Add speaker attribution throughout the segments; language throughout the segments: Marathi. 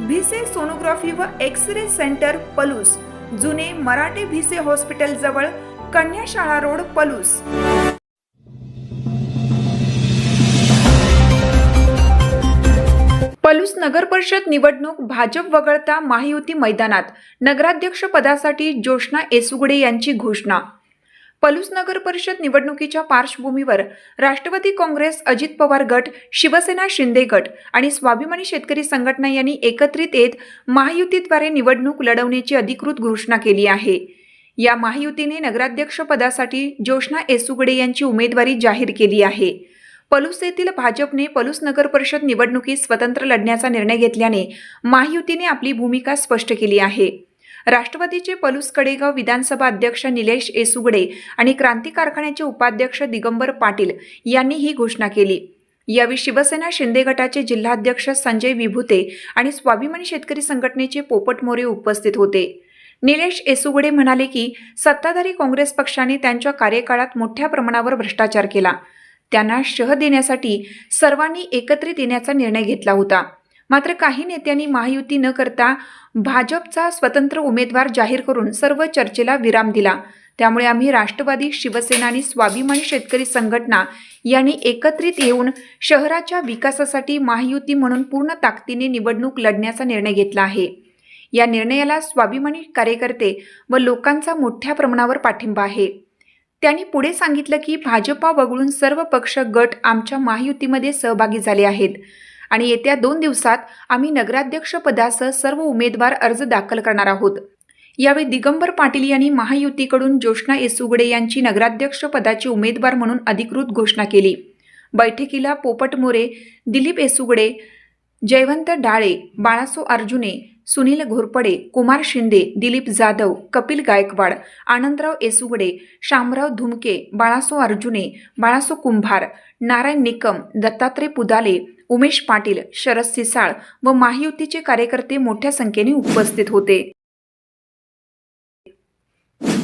Speaker 1: भिसे सोनोग्राफी व एक्स रे सेंटर पलूस. जुने मराठे भिसे हॉस्पिटल जवळ कन्याशाळा रोड पलूस. पलूस नगर परिषद निवडणूक भाजप वगळता महायुती मैदानात. नगराध्यक्ष पदासाठी ज्योष्णा येसुगडे यांची घोषणा. पलूस नगर परिषद निवडणुकीच्या पार्श्वभूमीवर राष्ट्रवादी काँग्रेस अजित पवार गट शिवसेना शिंदे गट आणि स्वाभिमानी शेतकरी संघटना यांनी एकत्रित येत महायुतीद्वारे निवडणूक लढवण्याची अधिकृत घोषणा केली आहे. या महायुतीने नगराध्यक्ष पदासाठी ज्योष्णा एसुगडे यांची उमेदवारी जाहीर केली आहे. पलूस येथील भाजपने पलूस नगर परिषद निवडणुकीत स्वतंत्र लढण्याचा निर्णय घेतल्याने महायुतीने आपली भूमिका स्पष्ट केली आहे. राष्ट्रवादीचे पलूस कडेगाव विधानसभा अध्यक्ष निलेश एसुगडे आणि क्रांती कारखान्याचे उपाध्यक्ष दिगंबर पाटील यांनी ही घोषणा केली. यावेळी शिवसेना शिंदे गटाचे जिल्हाध्यक्ष संजय विभूते आणि स्वाभिमानी शेतकरी संघटनेचे पोपट मोरे उपस्थित होते. निलेश एसुगडे म्हणाले की सत्ताधारी काँग्रेस पक्षाने त्यांच्या कार्यकाळात मोठ्या प्रमाणावर भ्रष्टाचार केला. त्यांना शह देण्यासाठी सर्वांनी एकत्रित येण्याचा निर्णय घेतला होता. मात्र काही नेत्यांनी महायुती न करता भाजपचा स्वतंत्र उमेदवार जाहीर करून सर्व चर्चेला विराम दिला. त्यामुळे आम्ही राष्ट्रवादी शिवसेना आणि स्वाभिमानी शेतकरी संघटना यांनी एकत्रित येऊन शहराच्या विकासासाठी महायुती म्हणून पूर्ण ताकदीने निवडणूक लढण्याचा निर्णय घेतला आहे. या निर्णयाला स्वाभिमानी कार्यकर्ते व लोकांचा मोठ्या प्रमाणावर पाठिंबा आहे. त्यांनी पुढे सांगितलं की भाजपा वगळून सर्व पक्ष गट आमच्या महायुतीमध्ये सहभागी झाले आहेत. आणि येत्या दोन दिवसात आम्ही नगराध्यक्षपदासह सर्व उमेदवार अर्ज दाखल करणार आहोत. यावेळी दिगंबर पाटील यांनी महायुतीकडून ज्योष्णा येसुगडे यांची नगराध्यक्षपदाची उमेदवार म्हणून अधिकृत घोषणा केली. बैठकीला पोपट मोरे दिलीप येसुगडे जयवंत डाळे बाळासो अर्जुने सुनील घोरपडे कुमार शिंदे दिलीप जाधव कपिल गायकवाड आनंदराव येसुगडे शामराव धुमके बाळासो अर्जुने बाळासो कुंभार नारायण निकम दत्तात्रय पुदाले उमेश पाटील शरद सिसाळ व महायुतीचे कार्यकर्ते मोठ्या संख्येने उपस्थित होते.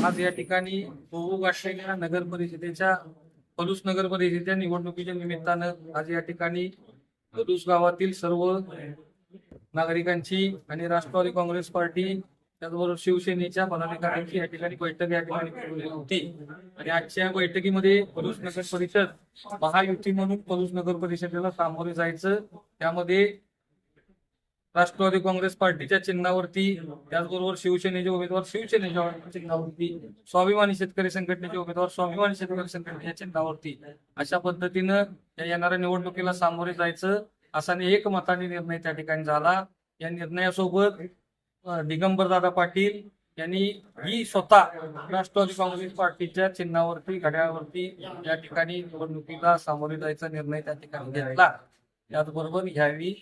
Speaker 2: आज या ठिकाणी नगर परिषदेच्या पलूस नगर परिषदेच्या निवडणुकीच्या निमित्तानं आज या ठिकाणी पलूस गावातील सर्व नागरिकांची आणि राष्ट्रवादी काँग्रेस पार्टी त्याचबरोबर शिवसेनेच्या पदाधिकाऱ्यांची या ठिकाणी बैठक या ठिकाणी होती. आणि आजच्या बैठकीमध्ये पलूस नगर परिषद महायुती म्हणून पलूस नगर परिषदेला सामोरे जायचं. त्यामध्ये राष्ट्रवादी काँग्रेस पार्टीच्या चिन्हावरती त्याचबरोबर शिवसेनेचे उमेदवार शिवसेनेच्या चिन्हावरती स्वाभिमानी शेतकरी संघटनेचे उमेदवार स्वाभिमानी शेतकरी संघटनेच्या चिन्हावरती अशा पद्धतीनं येणाऱ्या निवडणुकीला सामोरे जायचं. असा एक मताने निर्णय त्या ठिकाणी झाला. या निर्णयासोबत दिगंबरदादा पाटील यांनी ही स्वतः राष्ट्रवादी काँग्रेस पार्टीच्या चिन्हावरती घड्याळावरती या ठिकाणी निवडणुकीला सामोरे जायचा निर्णय त्या ठिकाणी घेतला. त्याचबरोबर ह्यावेळी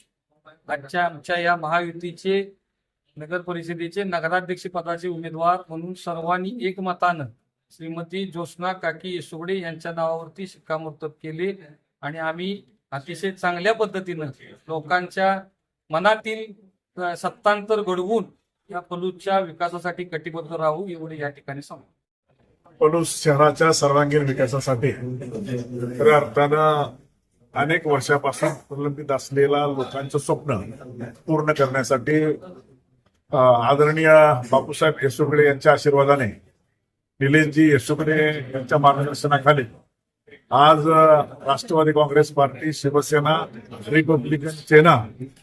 Speaker 2: आजच्या आमच्या या महायुतीचे नगर परिषदेचे नगराध्यक्ष पदाचे उमेदवार म्हणून सर्वांनी एकमतानं श्रीमती ज्योत्स्ना काकी येसुगडे यांच्या नावावरती शिक्कामोर्तब केले. आणि आम्ही अतिशय चांगल्या पद्धतीनं लोकांच्या मनातील सत्तांतर घडवून या पलूच्या विकासासाठी कटिबद्ध राहू एवढे या ठिकाणी सांगू.
Speaker 3: पलूस शहराच्या सर्वांगीण विकासासाठी. खऱ्या अर्थानं अनेक वर्षापासून प्रलंबित असलेला लोकांचं स्वप्न पूर्ण करण्यासाठी आदरणीय बापूसाहेब येसुकडे यांच्या आशीर्वादाने निलेशजी येसुकडे यांच्या मार्गदर्शनाखाली आज Rashtravadi Congress Party Shivsena Republican Sena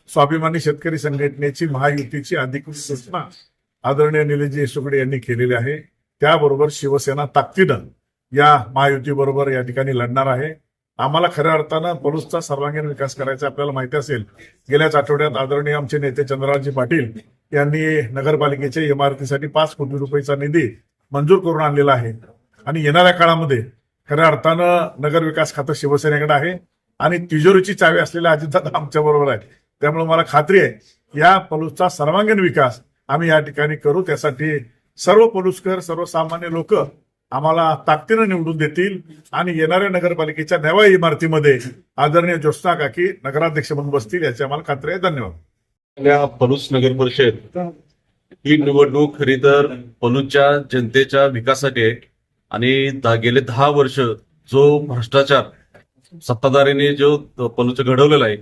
Speaker 3: Swabhimani Shetkari संघटनेची महायुतीची अधिकृत सूचना आदरणीय निलेशजी येसुकडे यांनी केलेली आहे. त्याबरोबर शिवसेना ताकदीनं या महायुतीबरोबर या ठिकाणी लढणार आहे. आम्हाला खऱ्या अर्थानं पलूसचा सर्वांगीण विकास करायचा आपल्याला माहिती असेल. गेल्याच आठवड्यात आदरणीय आमचे नेते चंद्ररावजी पाटील यांनी नगरपालिकेच्या इमारतीसाठी पाच कोटी रुपयाचा निधी मंजूर करून आणलेला आहे. आणि येणाऱ्या काळामध्ये खऱ्या अर्थानं नगर विकास खातं शिवसेनेकडे आहे आणि तिजोरीची चावी असलेल्या अजितदादा आमच्या बरोबर आहे त्यामुळे मला खात्री आहे या पलूसचा सर्वांगीण विकास आम्ही या ठिकाणी करू. त्यासाठी सर्व पलुसकर सर्वसामान्य लोक आम्हाला ताकदीनं निवडून देतील आणि येणाऱ्या नगरपालिकेच्या नव्या इमारतीमध्ये आदरणीय ज्योत्स्ना काकी नगराध्यक्ष म्हणून बसतील याची आम्हाला खात्री आहे. धन्यवाद.
Speaker 4: पलूस नगर परिषद ही निवडणूक खरी तर पलूसच्या जनतेच्या विकासासाठी आहे. आणि गेले दहा वर्ष जो भ्रष्टाचार सत्ताधारीने जो पलूचं घडवलेला आहे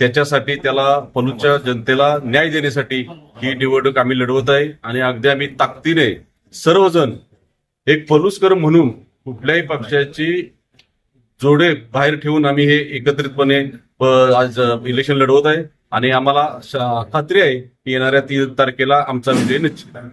Speaker 4: त्याच्यासाठी त्याला पलूच्या जनतेला न्याय देण्यासाठी ही निवडणूक आम्ही लढवत आहे. आणि अगदी आम्ही ताकदीने सर्वजण एक पलूसकर म्हणून कुठल्याही पक्षाची जोडे बाहेर ठेवून आम्ही हे एकत्रितपणे आज इलेक्शन लढवत आहे. आणि आम्हाला खात्री आहे की येणाऱ्या तीन तारखेला आमचा विजय निश्चित आहे.